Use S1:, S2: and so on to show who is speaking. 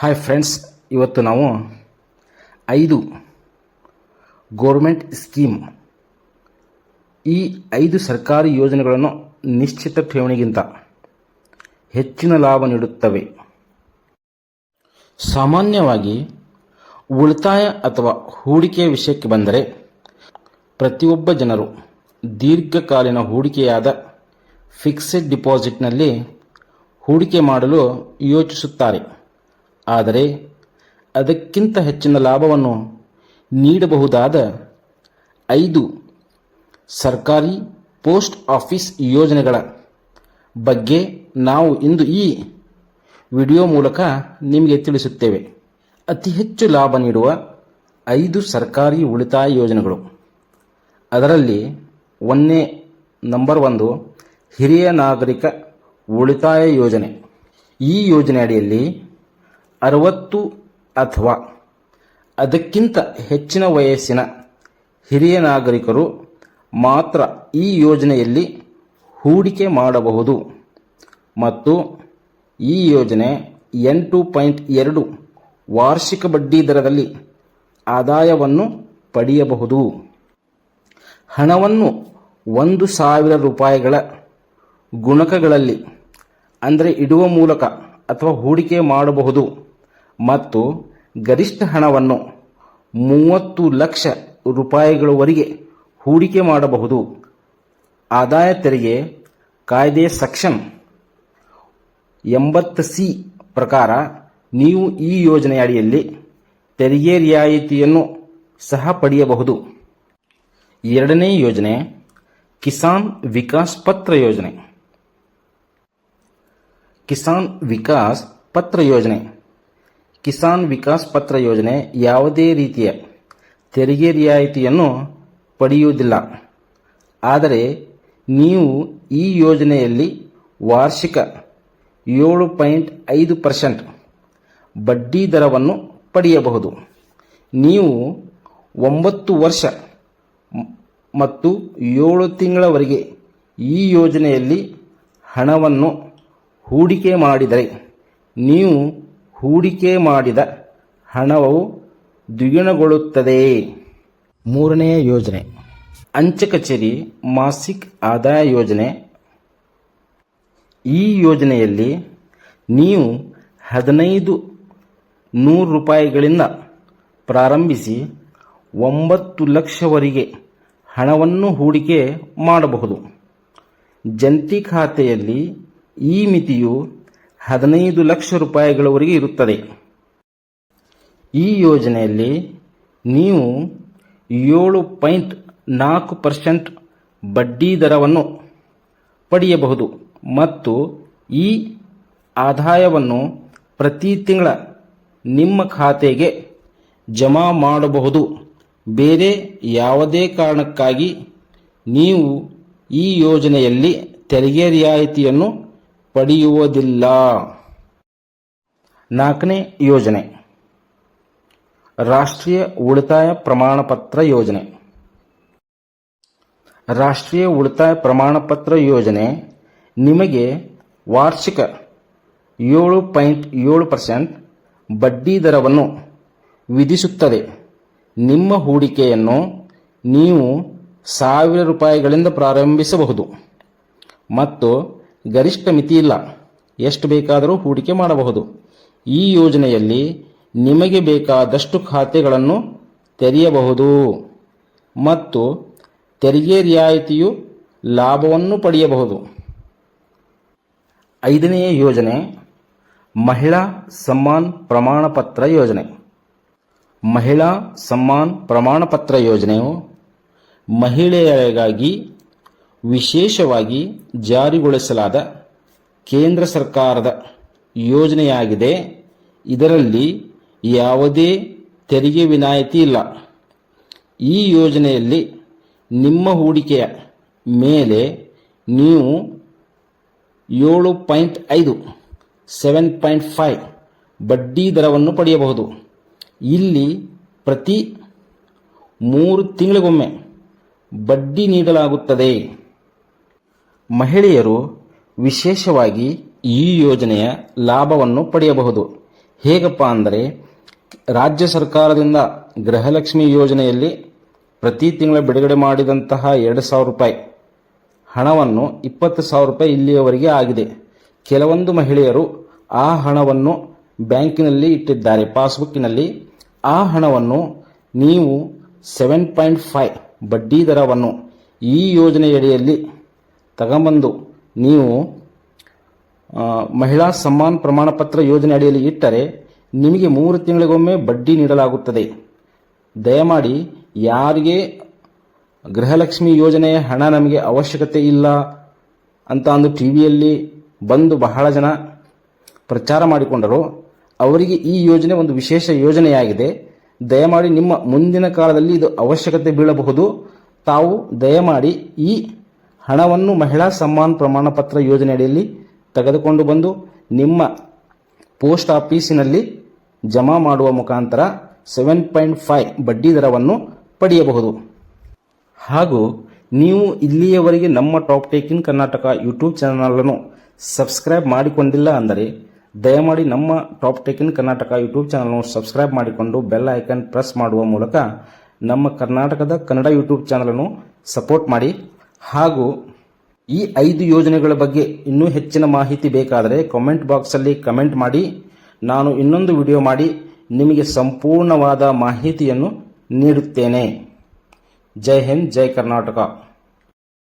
S1: Hi friends ಇವತ್ತು ನಾವು ಐದು ಗೋರ್ಮೆಂಟ್ ಸ್ಕೀಮ್ ಈ ಐದು ಸರ್ಕಾರಿ ಯೋಜನೆಗಳನ್ನು ನಿಶ್ಚಿತ ಠೇವಣಿಗಿಂತ ಹೆಚ್ಚಿನ ಲಾಭ ನೀಡುತ್ತವೆ. ಸಾಮಾನ್ಯವಾಗಿ ಉಳಿತಾಯ ಅಥವಾ ಹೂಡಿಕೆಯ ವಿಷಯಕ್ಕೆ ಬಂದರೆ ಪ್ರತಿಯೊಬ್ಬ ಜನರು ದೀರ್ಘಕಾಲೀನ ಹೂಡಿಕೆಯಾದ ಫಿಕ್ಸೆಡ್ ಡಿಪಾಸಿಟ್ನಲ್ಲಿ ಹೂಡಿಕೆ ಮಾಡಲು ಯೋಚಿಸುತ್ತಾರೆ. ಆದರೆ ಅದಕ್ಕಿಂತ ಹೆಚ್ಚಿನ ಲಾಭವನ್ನು ನೀಡಬಹುದಾದ ಐದು ಸರ್ಕಾರಿ ಪೋಸ್ಟ್ ಆಫೀಸ್ ಯೋಜನೆಗಳ ಬಗ್ಗೆ ನಾವು ಇಂದು ಈ ವಿಡಿಯೋ ಮೂಲಕ ನಿಮಗೆ ತಿಳಿಸುತ್ತೇವೆ. ಅತಿ ಹೆಚ್ಚು ಲಾಭ ನೀಡುವ ಐದು ಸರ್ಕಾರಿ ಉಳಿತಾಯ ಯೋಜನೆಗಳು. ಅದರಲ್ಲಿ ಒಂದೇ ನಂಬರ್ ಒಂದು, ಹಿರಿಯ ನಾಗರಿಕ ಉಳಿತಾಯ ಯೋಜನೆ. ಈ ಯೋಜನೆ ಅಡಿಯಲ್ಲಿ ಅರವತ್ತು ಅಥವಾ ಅದಕ್ಕಿಂತ ಹೆಚ್ಚಿನ ವಯಸ್ಸಿನ ಹಿರಿಯ ನಾಗರಿಕರು ಮಾತ್ರ ಈ ಯೋಜನೆಯಲ್ಲಿ ಹೂಡಿಕೆ ಮಾಡಬಹುದು. ಮತ್ತು ಈ ಯೋಜನೆ ಎಂಟು ಪಾಯಿಂಟ್ ಎರಡು ವಾರ್ಷಿಕ ಬಡ್ಡಿ ದರದಲ್ಲಿ ಆದಾಯವನ್ನು ಪಡೆಯಬಹುದು. ಹಣವನ್ನು ಒಂದು ಸಾವಿರ ರೂಪಾಯಿಗಳ ಗುಣಕಗಳಲ್ಲಿ, ಅಂದರೆ ಇಡುವ ಮೂಲಕ ಅಥವಾ ಹೂಡಿಕೆ ಮಾಡಬಹುದು. ಮತ್ತು ಗರಿಷ್ಠ ಹಣವನ್ನು ಮೂವತ್ತು ಲಕ್ಷ ರೂಪಾಯಿಗಳವರೆಗೆ ಹೂಡಿಕೆ ಮಾಡಬಹುದು. ಆದಾಯ ತೆರಿಗೆ ಕಾಯ್ದೆ ಸೆಕ್ಷನ್ ಎಂಬತ್ತು ಸಿ ಪ್ರಕಾರ ನೀವು ಈ ಯೋಜನೆಯ ಅಡಿಯಲ್ಲಿ ತೆರಿಗೆ ರಿಯಾಯಿತಿಯನ್ನು ಸಹ ಪಡೆಯಬಹುದು. ಎರಡನೇ ಯೋಜನೆ, ಕಿಸಾನ್ ವಿಕಾಸ್ ಪತ್ರ ಯೋಜನೆ. ಕಿಸಾನ್ ವಿಕಾಸ್ ಪತ್ರ ಯೋಜನೆ. ಕಿಸಾನ್ ವಿಕಾಸ್ ಪತ್ರ ಯೋಜನೆ ಯಾವುದೇ ರೀತಿಯ ತೆರಿಗೆ ರಿಯಾಯಿತಿಯನ್ನು ಪಡೆಯುವುದಿಲ್ಲ. ಆದರೆ ನೀವು ಈ ಯೋಜನೆಯಲ್ಲಿ ವಾರ್ಷಿಕ ಏಳು ಪಾಯಿಂಟ್ ಐದು ಪರ್ಸೆಂಟ್ ಬಡ್ಡಿ ದರವನ್ನು ಪಡೆಯಬಹುದು. ನೀವು ಒಂಬತ್ತು ವರ್ಷ ಮತ್ತು ಏಳು ತಿಂಗಳವರೆಗೆ ಈ ಯೋಜನೆಯಲ್ಲಿ ಹಣವನ್ನು ಹೂಡಿಕೆ ಮಾಡಿದರೆ ನೀವು ಹೂಡಿಕೆ ಮಾಡಿದ ಹಣವು ದ್ವಿಗುಣಗೊಳ್ಳುತ್ತದೆ. ಮೂರನೆಯ ಯೋಜನೆ. ಅಂಚೆ ಕಚೇರಿ, ಮಾಸಿಕ್ ಆದಾಯ ಯೋಜನೆ. ಈ ಯೋಜನೆಯಲ್ಲಿ ನೀವು ಹದಿನೈದು ನೂರು ರೂಪಾಯಿಗಳಿಂದ ಪ್ರಾರಂಭಿಸಿ ಒಂಬತ್ತು ಲಕ್ಷವರೆಗೆ ಹಣವನ್ನು ಹೂಡಿಕೆ ಮಾಡಬಹುದು. ಜಂಟಿ ಖಾತೆಯಲ್ಲಿ ಈ ಮಿತಿಯು ಹದಿನೈದು ಲಕ್ಷ ರೂಪಾಯಿಗಳವರೆಗೆ ಇರುತ್ತದೆ. ಈ ಯೋಜನೆಯಲ್ಲಿ ನೀವು ಏಳು ಪಾಯಿಂಟ್ ನಾಲ್ಕು ಪರ್ಸೆಂಟ್ ಬಡ್ಡಿ ದರವನ್ನು ಪಡೆಯಬಹುದು ಮತ್ತು ಈ ಆದಾಯವನ್ನು ಪ್ರತಿ ತಿಂಗಳ ನಿಮ್ಮ ಖಾತೆಗೆ ಜಮಾ ಮಾಡಬಹುದು. ಬೇರೆ ಯಾವುದೇ ಕಾರಣಕ್ಕಾಗಿ ನೀವು ಈ ಯೋಜನೆಯಲ್ಲಿ ತೆರಿಗೆ ರಿಯಾಯಿತಿಯನ್ನು ಪಡೆಯುವುದಿಲ್ಲ. ನಾಲ್ಕನೇ ಯೋಜನೆ. ರಾಷ್ಟ್ರೀಯ ಉಳಿತಾಯ ಪ್ರಮಾಣಪತ್ರ ಯೋಜನೆ. ರಾಷ್ಟ್ರೀಯ ಉಳಿತಾಯ ಪ್ರಮಾಣಪತ್ರ ಯೋಜನೆ ನಿಮಗೆ ವಾರ್ಷಿಕ ಏಳು ಪಾಯಿಂಟ್ ಏಳು ಪರ್ಸೆಂಟ್ ಬಡ್ಡಿ ದರವನ್ನು ವಿಧಿಸುತ್ತದೆ. ನಿಮ್ಮ ಹೂಡಿಕೆಯನ್ನು ನೀವು ಸಾವಿರ ರೂಪಾಯಿಗಳಿಂದ ಪ್ರಾರಂಭಿಸಬಹುದು. ಮತ್ತು ಗರಿಷ್ಠ ಮಿತಿ ಇಲ್ಲ. ಎಷ್ಟು ಬೇಕಾದರೂ ಹೂಡಿಕೆ ಮಾಡಬಹುದು. ಈ ಯೋಜನೆಯಲ್ಲಿ ನಿಮಗೆ ಬೇಕಾದಷ್ಟು ಖಾತೆಗಳನ್ನು ತೆರೆಯಬಹುದು. ಮತ್ತು ತೆರಿಗೆ ರಿಯಾಯಿತಿಯು ಲಾಭವನ್ನು ಪಡೆಯಬಹುದು. ಐದನೆಯ ಯೋಜನೆ, ಮಹಿಳಾ ಸಮ್ಮಾನ್ ಪ್ರಮಾಣಪತ್ರ ಯೋಜನೆ. ಮಹಿಳಾ ಸಮ್ಮಾನ್ ಪ್ರಮಾಣಪತ್ರ ಯೋಜನೆಯು ಮಹಿಳೆಯರಿಗಾಗಿ ವಿಶೇಷವಾಗಿ ಜಾರಿಗೊಳಿಸಲಾದ ಕೇಂದ್ರ ಸರ್ಕಾರದ ಯೋಜನೆಯಾಗಿದೆ. ಇದರಲ್ಲಿ ಯಾವುದೇ ತೆರಿಗೆ ವಿನಾಯಿತಿ ಇಲ್ಲ. ಈ ಯೋಜನೆಯಲ್ಲಿ ನಿಮ್ಮ ಹೂಡಿಕೆಯ ಮೇಲೆ ನೀವು ಏಳು ಪಾಯಿಂಟ್ ಐದು, ಸೆವೆನ್ ಪಾಯಿಂಟ್ ಫೈವ್ ಬಡ್ಡಿ ದರವನ್ನು ಪಡೆಯಬಹುದು. ಇಲ್ಲಿ ಪ್ರತಿ ಮೂರು ತಿಂಗಳಿಗೊಮ್ಮೆ ಬಡ್ಡಿ ನೀಡಲಾಗುತ್ತದೆ. ಮಹಿಳೆಯರು ವಿಶೇಷವಾಗಿ ಈ ಯೋಜನೆಯ ಲಾಭವನ್ನು ಪಡೆಯಬಹುದು. ಹೇಗಪ್ಪ ಅಂದರೆ, ರಾಜ್ಯ ಸರ್ಕಾರದಿಂದ ಗೃಹಲಕ್ಷ್ಮಿ ಯೋಜನೆಯಲ್ಲಿ ಪ್ರತಿ ತಿಂಗಳ ಬಿಡುಗಡೆ ಮಾಡಿದಂತಹ ಎರಡು ಸಾವಿರ ರೂಪಾಯಿ ಹಣವನ್ನು ಇಪ್ಪತ್ತು ಸಾವಿರ ರೂಪಾಯಿ ಇಲ್ಲಿಯವರೆಗೆ ಆಗಿದೆ. ಕೆಲವೊಂದು ಮಹಿಳೆಯರು ಆ ಹಣವನ್ನು ಬ್ಯಾಂಕಿನಲ್ಲಿ ಇಟ್ಟಿದ್ದಾರೆ. ಪಾಸ್ಬುಕ್ಕಿನಲ್ಲಿ ಆ ಹಣವನ್ನು ನೀವು ಸೆವೆನ್ ಪಾಯಿಂಟ್ ಫೈವ್ ಬಡ್ಡಿ ದರವನ್ನು ಈ ಯೋಜನೆಯಡಿಯಲ್ಲಿ ತಗೊಂಬಂದು ನೀವು ಮಹಿಳಾ ಸಮ್ಮಾನ್ ಪ್ರಮಾಣ ಪತ್ರ ಯೋಜನೆ ಅಡಿಯಲ್ಲಿ ಇಟ್ಟರೆ ನಿಮಗೆ ಮೂರು ತಿಂಗಳಿಗೊಮ್ಮೆ ಬಡ್ಡಿ ನೀಡಲಾಗುತ್ತದೆ. ದಯಮಾಡಿ ಯಾರಿಗೆ ಗೃಹಲಕ್ಷ್ಮಿ ಯೋಜನೆಯ ಹಣ ನಮಗೆ ಅವಶ್ಯಕತೆ ಇಲ್ಲ ಅಂತ ಅಂದು ಟಿ ವಿಯಲ್ಲಿ ಬಂದು ಬಹಳ ಜನ ಪ್ರಚಾರ ಮಾಡಿಕೊಂಡರು, ಅವರಿಗೆ ಈ ಯೋಜನೆ ಒಂದು ವಿಶೇಷ ಯೋಜನೆಯಾಗಿದೆ. ದಯಮಾಡಿ ನಿಮ್ಮ ಮುಂದಿನ ಕಾಲದಲ್ಲಿ ಇದು ಅವಶ್ಯಕತೆ ಬೀಳಬಹುದು. ತಾವು ದಯಮಾಡಿ ಈ ಹಣವನ್ನು ಮಹಿಳಾ ಸಮ್ಮಾನ್ ಪ್ರಮಾಣ ಪತ್ರ ಯೋಜನೆಯಡಿಯಲ್ಲಿ ತೆಗೆದುಕೊಂಡು ಬಂದು ನಿಮ್ಮ ಪೋಸ್ಟ್ ಆಫೀಸಿನಲ್ಲಿ ಜಮಾ ಮಾಡುವ ಮುಖಾಂತರ ಸೆವೆನ್ ಪಾಯಿಂಟ್ ಫೈವ್ ಬಡ್ಡಿ ದರವನ್ನು ಪಡೆಯಬಹುದು. ಹಾಗೂ ನೀವು ಇಲ್ಲಿಯವರೆಗೆ ನಮ್ಮ top take in Karnataka YouTube ಚಾನಲನ್ನು ಸಬ್ಸ್ಕ್ರೈಬ್ ಮಾಡಿಕೊಂಡಿಲ್ಲ ಅಂದರೆ ದಯಮಾಡಿ ನಮ್ಮ top take in Karnataka YouTube ಚಾನಲನ್ನು ಸಬ್ಸ್ಕ್ರೈಬ್ ಮಾಡಿಕೊಂಡು ಬೆಲ್ ಐಕನ್ ಪ್ರೆಸ್ ಮಾಡುವ ಮೂಲಕ ನಮ್ಮ ಕರ್ನಾಟಕದ ಕನ್ನಡ ಯೂಟ್ಯೂಬ್ ಚಾನಲನ್ನು ಸಪೋರ್ಟ್ ಮಾಡಿ. ಹಾಗೂ ಈ ಐದು ಯೋಜನೆಗಳ ಬಗ್ಗೆ ಇನ್ನೂ ಹೆಚ್ಚಿನ ಮಾಹಿತಿ ಬೇಕಾದರೆ ಕಾಮೆಂಟ್ ಬಾಕ್ಸಲ್ಲಿ ಕಮೆಂಟ್ ಮಾಡಿ. ನಾನು ಇನ್ನೊಂದು ವಿಡಿಯೋ ಮಾಡಿ ನಿಮಗೆ ಸಂಪೂರ್ಣವಾದ ಮಾಹಿತಿಯನ್ನು ನೀಡುತ್ತೇನೆ. ಜೈ ಹಿಂದ್, ಜೈ ಕರ್ನಾಟಕ.